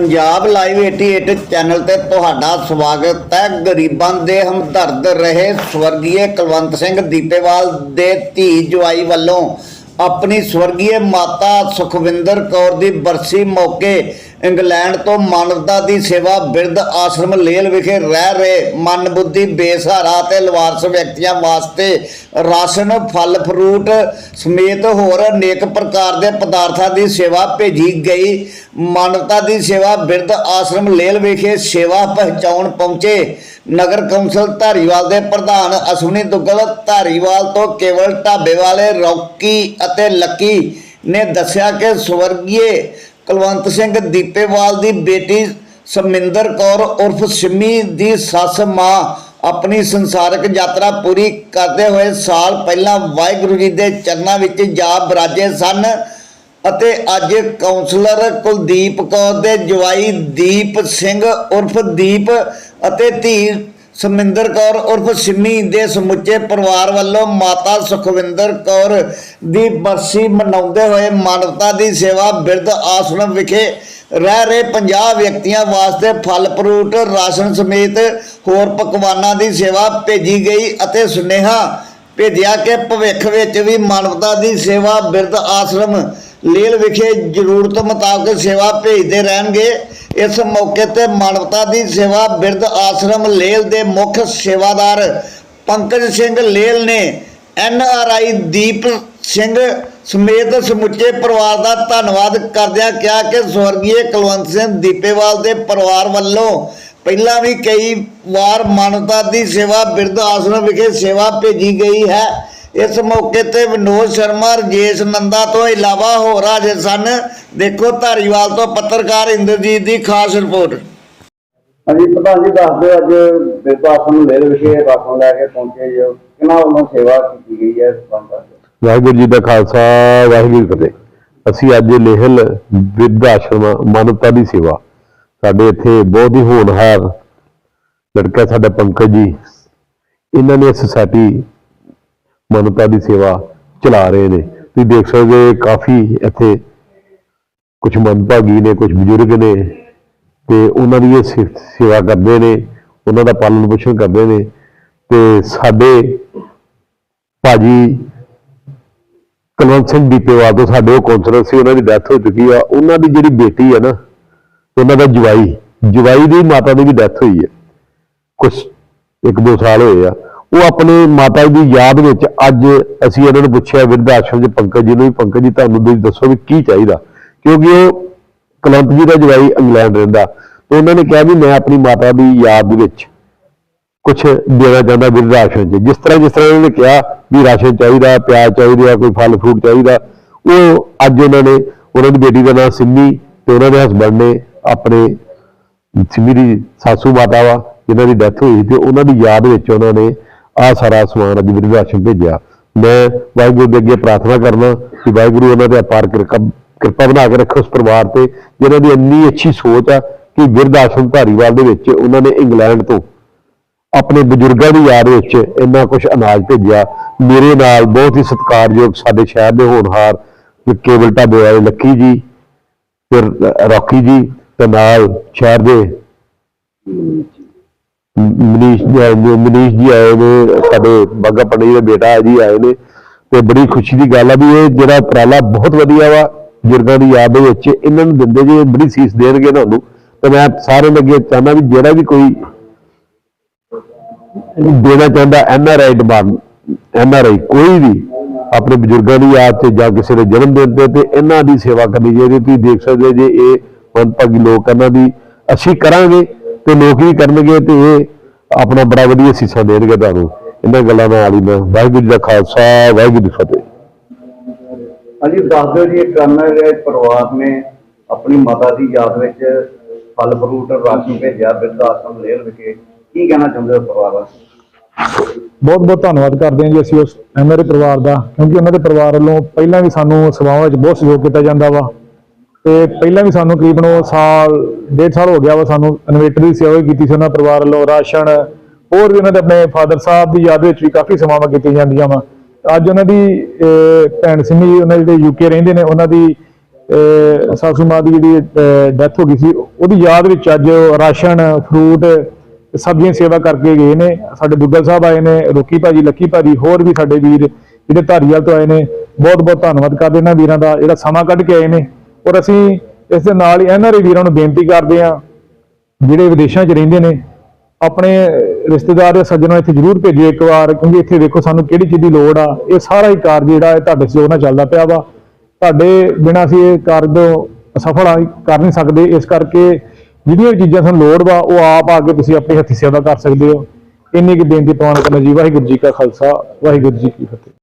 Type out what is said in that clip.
Punjab live 88 channel ਤੇ ਤੁਹਾਡਾ ਸਵਾਗਤ ਹੈ। ਗਰੀਬਾਂ ਦੇ ਹਮਦਰਦ ਰਹੇ ਸਵਰਗੀਏ ਕੁਲਵੰਤ ਸਿੰਘ ਦੀਪੇਵਾਲ ਦੇ ਧੀ ਜਵਾਈ ਵੱਲੋਂ। ਆਪਣੀ ਸਵਰਗੀਏ ਮਾਤਾ ਸੁਖਵਿੰਦਰ ਕੌਰ ਦੀ ਬਰਸੀ ਮੌਕੇ ਇੰਗਲੈਂਡ ਤੋਂ ਮਾਨਵਤਾ ਦੀ ਸੇਵਾ ਬਿਰਧ ਆਸ਼ਰਮ ਲੇਲ ਵਿਖੇ ਰਹਿ ਰਹੇ ਮਨ ਬੁੱਧੀ ਬੇਸਹਾਰਾ ਤੇ ਲਵਾਰਸ ਵਿਅਕਤੀਆਂ ਵਾਸਤੇ ਰਾਸ਼ਨ, ਫਲ, ਫਰੂਟ ਸਮੇਤ ਹੋਰ ਅਨੇਕ ਪ੍ਰਕਾਰ ਦੇ ਪਦਾਰਥਾਂ ਦੀ ਸੇਵਾ ਭੇਜੀ ਗਈ। ਮਾਨਵਤਾ ਦੀ ਸੇਵਾ ਬਿਰਧ ਆਸ਼ਰਮ ਲੇਲ ਵਿਖੇ ਸੇਵਾ ਪਹੁੰਚਾਉਣ ਪਹੁੰਚੇ। ਨਗਰ ਕੌਂਸਲ ਧਾਰੀਵਾਲ ਦੇ ਪ੍ਰਧਾਨ ਅਸ਼ਵਨੀ ਦੁੱਗਲ ਧਾਰੀਵਾਲ ਤੋਂ ਕੇਵਲ ਢਾਬੇ ਵਾਲੇ ਰੌਕੀ ਅਤੇ ਲੱਕੀ ਨੇ ਦੱਸਿਆ ਕਿ ਸਵਰਗੀਏ ਕੁਲਵੰਤ ਸਿੰਘ ਦੀਪੇਵਾਲ ਦੀ ਬੇਟੀ ਸਮਿੰਦਰ ਕੌਰ ਉਰਫ ਸਿੰਮੀ ਦੀ ਸੱਸ ਮਾਂ ਆਪਣੀ ਸੰਸਾਰਕ ਯਾਤਰਾ ਪੂਰੀ ਕਰਦੇ ਹੋਏ ਸਾਲ ਪਹਿਲਾਂ ਵਾਹਿਗੁਰੂ ਜੀ ਦੇ ਚਰਨਾਂ ਵਿੱਚ ਜਾ ਬਰਾਜੇ ਸਨ ਅਤੇ ਅੱਜ ਕਾਉਂਸਲਰ ਕੁਲਦੀਪ ਕੌਰ ਦੇ ਜਵਾਈ ਦੀਪ ਸਿੰਘ ਉਰਫ ਦੀਪ ਅਤੇ ਧੀ ਸਮਿੰਦਰ ਕੌਰ ਉਰਫ ਸਿੰਮੀ ਦੇ ਸਮੁੱਚੇ ਪਰਿਵਾਰ ਵੱਲੋਂ ਮਾਤਾ ਸੁਖਵਿੰਦਰ ਕੌਰ ਦੀ ਬਰਸੀ ਮਨਾਉਂਦੇ ਹੋਏ ਮਾਨਵਤਾ ਦੀ ਸੇਵਾ ਬਿਰਧ ਆਸ਼ਰਮ ਵਿਖੇ ਰਹਿ ਰਹੇ 50 ਵਿਅਕਤੀਆਂ ਵਾਸਤੇ ਫਲ, ਫਰੂਟ, ਰਾਸ਼ਨ ਸਮੇਤ ਹੋਰ ਪਕਵਾਨਾਂ ਦੀ ਸੇਵਾ ਭੇਜੀ ਗਈ ਅਤੇ ਸੁਨੇਹਾ ਭੇਜਿਆ ਕਿ ਭਵਿੱਖ ਵਿੱਚ ਵੀ ਮਾਨਵਤਾ ਦੀ ਸੇਵਾ ਬਿਰਧ ਆਸ਼ਰਮ ਲੇਲ ਵਿਖੇ ਜ਼ਰੂਰਤ ਮੁਤਾਬਕ ਸੇਵਾ ਭੇਜਦੇ ਰਹਿਣਗੇ। ਇਸ ਮੌਕੇ ਤੇ ਮਾਨਵਤਾ ਦੀ ਸੇਵਾ ਬਿਰਧ ਆਸ਼ਰਮ ਲੇਲ ਦੇ ਮੁੱਖ ਸੇਵਾਦਾਰ ਪੰਕਜ ਸਿੰਘ ਲੇਲ ਨੇ ਐਨ ਆਰ ਆਈ ਦੀਪ ਸਿੰਘ ਸਮੇਤ ਸਮੁੱਚੇ ਪਰਿਵਾਰ ਦਾ ਧੰਨਵਾਦ ਕਰਦਿਆਂ ਕਿਹਾ ਕਿ ਸਵਰਗੀਏ ਕੁਲਵੰਤ ਸਿੰਘ ਦੀਪੇਵਾਲ ਦੇ ਪਰਿਵਾਰ ਵੱਲੋਂ ਪਹਿਲਾਂ ਵੀ ਕਈ ਵਾਰ ਮਾਨਵਤਾ ਦੀ ਸੇਵਾ ਬਿਰਧ ਆਸ਼ਰਮ ਵਿਖੇ ਸੇਵਾ ਭੇਜੀ ਗਈ ਹੈ। ਇਸ ਮੌਕੇ ਤੇ ਵਿਨੋਦ ਸ਼ਰਮਾ ਰਜੇਸ਼ ਨੰਦਾ ਤੋਂ ਇਲਾਵਾ ਹੋਰ ਹਾਜ਼ਰ ਸਨ। ਦੇਖੋ ਧਾਰੀਵਾਲ ਤੋਂ ਪੱਤਰਕਾਰ ਇੰਦਰਜੀਤ ਦੀ ਖਾਸ ਰਿਪੋਰਟ। ਹਾਂਜੀ ਪ੍ਰਧਾਨ ਜੀ ਦੱਸ ਦਿਓ ਅੱਜ ਬਿਰਦਾਸਨ ਨੂੰ ਲੇਲ ਵਿਖੇ ਰਾਸ਼ਨ ਲੈ ਕੇ ਪਹੁੰਚੇ ਜੋ ਕਿਹਨਾਂ ਵੱਲੋਂ ਸੇਵਾ ਕੀਤੀ ਗਈ ਹੈ ਇਸ ਸੰਬੰਧ ਵਾਹਿਗੁਰੂ ਜੀ ਦਾ ਖਾਲਸਾ ਵਾਹਿਗੁਰੂ ਫਤਿਹ। ਅਸੀਂ ਅੱਜ ਲੇਹਲ ਵਿਦ ਆਸ਼ਰਮ ਮਾਨਵਤਾ ਦੀ ਸੇਵਾ। ਸਾਡੇ ਇੱਥੇ ਬਹੁਤ ਹੀ ਹੋਣਹਾਰ ਲੜਕਾ ਸਾਡਾ ਪੰਕਜ ਜੀ। ਇਹਨਾਂ ਨੇ ਸੁਸਾਇਟੀ ਮਾਨਵਤਾ ਦੀ ਸੇਵਾ ਚਲਾ ਰਹੇ ਨੇ। ਤੁਸੀਂ ਦੇਖ ਸਕਦੇ ਹੋ ਕਾਫੀ ਇੱਥੇ ਕੁਝ ਮੰਦਭਾਗੀ ਨੇ ਕੁਝ ਬਜ਼ੁਰਗ ਨੇ ਤੇ ਉਹਨਾਂ ਦੀ ਇਹ ਸੇ- ਸੇਵਾ ਕਰਦੇ ਨੇ, ਉਹਨਾਂ ਦਾ ਪਾਲਣ ਪੋਸ਼ਣ ਕਰਦੇ ਨੇ ਤੇ ਸਾਡੇ ਭਾਜੀ ਕਲਵੰਤ ਸਿੰਘ ਦੀਪੇਵਾਲ ਤੋਂ ਸਾਡੇ ਉਹ ਕੌਂਸਲਰ ਸੀ, ਉਹਨਾਂ ਦੀ ਡੈਥ ਹੋ ਚੁੱਕੀ ਆ। ਉਹਨਾਂ ਦੀ ਜਿਹੜੀ ਬੇਟੀ ਹੈ ਨਾ, ਉਹਨਾਂ ਦਾ ਜਵਾਈ ਜਵਾਈ ਦੀ ਮਾਤਾ ਦੀ ਵੀ ਡੈਥ ਹੋਈ ਹੈ ਕੁਝ ਇੱਕ ਦੋ ਸਾਲ ਹੋਏ ਆ। ਉਹ ਆਪਣੇ ਮਾਤਾ ਜੀ ਦੀ ਯਾਦ ਵਿੱਚ ਅੱਜ ਅਸੀਂ ਇਹਨਾਂ ਨੂੰ ਪੁੱਛਿਆ, ਵਿਰਧ ਆਸ਼ਰਮ ਚ ਪੰਕਜ ਜੀ ਨੂੰ ਵੀ ਪੰਕਜ ਜੀ, ਤੁਹਾਨੂੰ ਤੁਸੀਂ ਦੱਸੋ ਵੀ ਕੀ ਚਾਹੀਦਾ? ਕਿਉਂਕਿ ਉਹ ਕਲੰਤ ਜੀ ਦਾ ਜਵਾਈ ਇੰਗਲੈਂਡ ਰਹਿੰਦਾ। ਤੇ ਉਹਨਾਂ ਨੇ ਕਿਹਾ ਵੀ ਮੈਂ ਆਪਣੀ ਮਾਤਾ ਦੀ ਯਾਦ ਦੇ ਵਿੱਚ ਕੁਝ ਦੇਣਾ ਚਾਹੁੰਦਾ ਬਿਰਧ ਆਸ਼ਰਮ 'ਚ। ਜਿਸ ਤਰ੍ਹਾਂ ਜਿਸ ਤਰ੍ਹਾਂ ਉਹਨਾਂ ਨੇ ਕਿਹਾ ਵੀ ਰਾਸ਼ਨ ਚਾਹੀਦਾ, ਪਿਆਜ਼ ਚਾਹੀਦਾ ਕੋਈ ਫਲ ਫਰੂਟ ਚਾਹੀਦਾ, ਉਹ ਅੱਜ ਉਹਨਾਂ ਨੇ, ਉਹਨਾਂ ਦੀ ਬੇਟੀ ਦਾ ਨਾਮ ਸਿੰਮੀ ਤੇ ਉਹਨਾਂ ਦੇ ਹਸਬੰਡ ਨੇ ਆਪਣੇ ਸਿੰਮੀ ਦੀ ਸਾਸੂ ਮਾਤਾ ਵਾ, ਜਿਨ੍ਹਾਂ ਦੀ ਡੈਥ ਹੋਈ ਸੀ, ਤੇ ਉਹਨਾਂ ਦੀ ਯਾਦ ਵਿੱਚ ਉਹਨਾਂ ਨੇ ਆਹ ਸਾਰਾ ਸਮਾਨ ਅੱਜ ਬਿਰਧ ਆਸ਼ਰਮ ਭੇਜਿਆ। ਮੈਂ ਵਾਹਿਗੁਰੂ ਦੇ ਅੱਗੇ ਪ੍ਰਾਰਥਨਾ ਕਰਨਾ ਕਿ ਵਾਹਿਗੁਰੂ ਉਹਨਾਂ ਦੇ ਅਪਾਰ ਕਿਰਪਾ ਬਣਾ ਕੇ ਰੱਖੋ ਉਸ ਪਰਿਵਾਰ ਤੇ ਜਿਹਨਾਂ ਦੀ ਇੰਨੀ ਅੱਛੀ ਸੋਚ ਆ ਕਿ ਬਿਰਧ ਆਸ਼ਰਮ ਧਾਰੀਵਾਲ ਦੇ ਵਿੱਚ ਉਹਨਾਂ ਨੇ ਇੰਗਲੈਂਡ ਤੋਂ ਆਪਣੇ ਬਜ਼ੁਰਗਾਂ ਦੀ ਯਾਦ ਵਿੱਚ ਇੰਨਾ ਕੁਝ ਅਨਾਜ ਭੇਜਿਆ। ਮੇਰੇ ਨਾਲ ਬਹੁਤ ਹੀ ਸਤਿਕਾਰਯੋਗ ਸਾਡੇ ਸ਼ਹਿਰ ਦੇ ਹੋਣਹਾਰ ਕੇਵਲ ਢਾਬੇ ਵਾਲੇ ਲੱਕੀ ਜੀ, ਫਿਰ ਰੌਕੀ ਜੀ, ਤੇ ਨਾਲ ਸ਼ਹਿਰ ਦੇ ਮਨੀਸ਼ ਜੀ ਆਏ ਨੇ, ਮਨੀਸ਼ ਜੀ ਆਏ ਨੇ, ਸਾਡੇ ਬੱਗਾ ਪੰਡਈ ਦਾ ਬੇਟਾ ਜੀ ਆਏ ਨੇ ਤੇ ਬੜੀ ਖੁਸ਼ੀ ਦੀ ਗੱਲ ਆ ਵੀ ਇਹ ਜਿਹੜਾ ਉਪਰਾਲਾ ਬਹੁਤ ਵਧੀਆ ਵਾ, ਬਜ਼ੁਰਗਾਂ ਦੀ ਯਾਦ ਦੇ ਵਿੱਚ ਇਹਨਾਂ ਨੂੰ ਦਿੰਦੇ ਜੇ, ਬੜੀ ਸੀਸ ਦੇਣਗੇ ਤੁਹਾਨੂੰ। ਤੇ ਮੈਂ ਸਾਰਿਆਂ ਦੇ ਅੱਗੇ ਚਾਹੁੰਦਾ ਵੀ ਜਿਹੜਾ ਵੀ ਕੋਈ ਦੇਣਾ ਚਾਹੁੰਦਾ N R I demand N R I ਕੋਈ ਵੀ ਆਪਣੇ ਬਜ਼ੁਰਗਾਂ ਦੀ ਯਾਦ ਤੇ ਜਾਂ ਕਿਸੇ ਦੇ ਜਨਮ ਦਿਨ ਤੇ ਤੇ ਇਹਨਾਂ ਦੀ ਸੇਵਾ ਕਰਨੀ ਚਾਹੀਦੀ ਤੁਸੀਂ ਦੇਖ ਸਕਦੇ ਹੋ ਜੇ ਇਹ ਮੰਦਭਾਗੀ ਲੋਕ ਇਹਨਾਂ ਦੀ, ਅਸੀਂ ਕਰਾਂਗੇ। ਤੇ ਲੋਕ ਵੀ ਕਰਨਗੇ ਤੇ ਇਹ ਆਪਣਾ ਬੜਾ ਵਧੀਆ ਸੀਸਾ ਦੇਣਗੇ ਤੁਹਾਨੂੰ। ਇਹਨਾਂ ਗੱਲਾਂ ਨਾਲ ਹੀ ਮੈਂ ਵਾਹਿਗੁਰੂ ਜੀ ਦਾ ਖਾਲਸਾ ਵਾਹਿਗੁਰੂ ਜੀ ਕੀ ਫਤਿਹ। ਹਾਂਜੀ ਦੱਸ ਦਿਓ ਜੀ ਇਹ ਕਰਨਲ ਦੇ ਪਰਿਵਾਰ ਨੇ ਆਪਣੀ ਮਾਤਾ ਦੀ ਯਾਦ ਵਿੱਚ ਫਲ ਫਰੂਟ ਰਾਸ਼ਨ ਭੇਜਿਆ ਬਿਰਦਾਸਨ ਲੇਲ ਵਿਖੇ। ਕੀ ਕਹਿਣਾ ਚਾਹੁੰਦੇ ਹੋ ਪਰਿਵਾਰ ਵਾਸਤੇ ਬਹੁਤ ਬਹੁਤ ਧੰਨਵਾਦ ਕਰਦੇ ਹਾਂ ਜੀ ਅਸੀਂ ਉਸ ਐਮਆਰਏ ਪਰਿਵਾਰ ਦਾ ਕਿਉਂਕਿ ਉਹਨਾਂ ਦੇ ਪਰਿਵਾਰ ਵੱਲੋਂ ਪਹਿਲਾਂ ਵੀ ਸਾਨੂੰ ਸੇਵਾਵਾਂ ਵਿੱਚ ਬਹੁਤ ਸਹਿਯੋਗ ਕੀਤਾ ਜਾਂਦਾ ਵਾ। ਤੇ ਪਹਿਲਾਂ ਵੀ ਸਾਨੂੰ ਤਕਰੀਬਨ ਉਹ ਸਾਲ ਡੇਢ ਸਾਲ ਹੋ ਗਿਆ ਵਾ ਸਾਨੂੰ ਇਨਵੇਟਰ ਦੀ ਸੇਵਾ ਵੀ ਕੀਤੀ ਸੀ ਉਹਨਾਂ ਪਰਿਵਾਰ ਵੱਲੋਂ ਰਾਸ਼ਨ ਹੋਰ ਵੀ ਉਹਨਾਂ ਦੇ ਆਪਣੇ ਫਾਦਰ ਸਾਹਿਬ ਦੀ ਯਾਦ ਵਿੱਚ ਵੀ ਕਾਫੀ ਸੇਵਾਵਾਂ ਕੀਤੀਆਂ ਜਾਂਦੀਆਂ ਵਾ। ਅੱਜ ਉਹਨਾਂ ਦੀ ਅਹ, ਭੈਣ ਸਿੰਮੀ ਉਹਨਾਂ ਦੇ ਜਿਹੜੇ ਯੂਕੇ ਰਹਿੰਦੇ ਨੇ ਉਹਨਾਂ ਦੀ ਅਹ ਸਾਸੂ ਮਾਂ ਦੀ ਜਿਹੜੀ ਡੈਥ ਹੋ ਗਈ ਸੀ ਉਹਦੀ ਯਾਦ ਵਿੱਚ ਅੱਜ ਰਾਸ਼ਨ ਫਰੂਟ ਸਬਜ਼ੀਆਂ ਸੇਵਾ ਕਰਕੇ ਗਏ ਨੇ। ਸਾਡੇ ਦੁੱਗਲ ਸਾਹਿਬ ਆਏ ਨੇ ਰੋਕੀ ਭਾਜੀ ਲੱਕੀ ਭਾਜੀ ਹੋਰ ਵੀ ਸਾਡੇ ਵੀਰ ਜਿਹੜੇ ਧਾਰੀਵਾਲ ਤੋਂ ਆਏ ਨੇ ਬਹੁਤ ਬਹੁਤ ਧੰਨਵਾਦ ਕਰਦੇ ਇਹਨਾਂ ਵੀਰਾਂ ਦਾ ਜਿਹੜਾ ਸਮਾਂ ਕੱਢ ਕੇ ਆਏ ਨੇ। ਔਰ ਅਸੀਂ ਇਸ ਦੇ ਨਾਲ ਹੀ ਐਨਆਰਆਈ ਵੀਰਾਂ ਨੂੰ ਬੇਨਤੀ ਕਰਦੇ ਹਾਂ, ਜਿਹੜੇ ਵਿਦੇਸ਼ਾਂ 'ਚ ਰਹਿੰਦੇ ਨੇ, ਆਪਣੇ ਰਿਸ਼ਤੇਦਾਰ ਜਾਂ ਸੱਜਣਾਂ ਇੱਥੇ ਜ਼ਰੂਰ ਭੇਜਿਓ ਇੱਕ ਵਾਰ, ਕਿਉਂਕਿ ਇੱਥੇ ਵੇਖੋ ਸਾਨੂੰ ਕਿਹੜੀ ਚੀਜ਼ ਦੀ ਲੋੜ ਆ, ਇਹ ਸਾਰਾ ਹੀ ਕਾਰਜ ਜਿਹੜਾ ਹੈ ਤੁਹਾਡੇ ਸਹਿਯੋਗ ਨਾਲ ਚੱਲਦਾ ਪਿਆ ਵਾ। ਤੁਹਾਡੇ ਬਿਨਾਂ ਅਸੀਂ ਇਹ ਕਾਰਜ ਤੋਂ ਸਫਲ ਆ- ਕਰ ਨਹੀਂ ਸਕਦੇ, ਇਸ ਕਰਕੇ ਜਿਹੜੀਆਂ ਵੀ ਚੀਜ਼ਾਂ ਸਾਨੂੰ ਲੋੜ ਵਾ, ਉਹ ਆਪ ਆ ਕੇ ਤੁਸੀਂ ਆਪਣੇ ਹੱਥੀਂ ਸੇਵਾ ਕਰ ਸਕਦੇ ਹੋ। ਇੰਨੀ ਕੁ ਬੇਨਤੀ ਪ੍ਰਵਾਨ ਕਰਨਾ ਜੀ, ਵਾਹਿਗੁਰੂ ਜੀ ਕਾ ਖਾਲਸਾ, ਵਾਹਿਗੁਰੂ ਜੀ ਕੀ ਫਤਿਹ।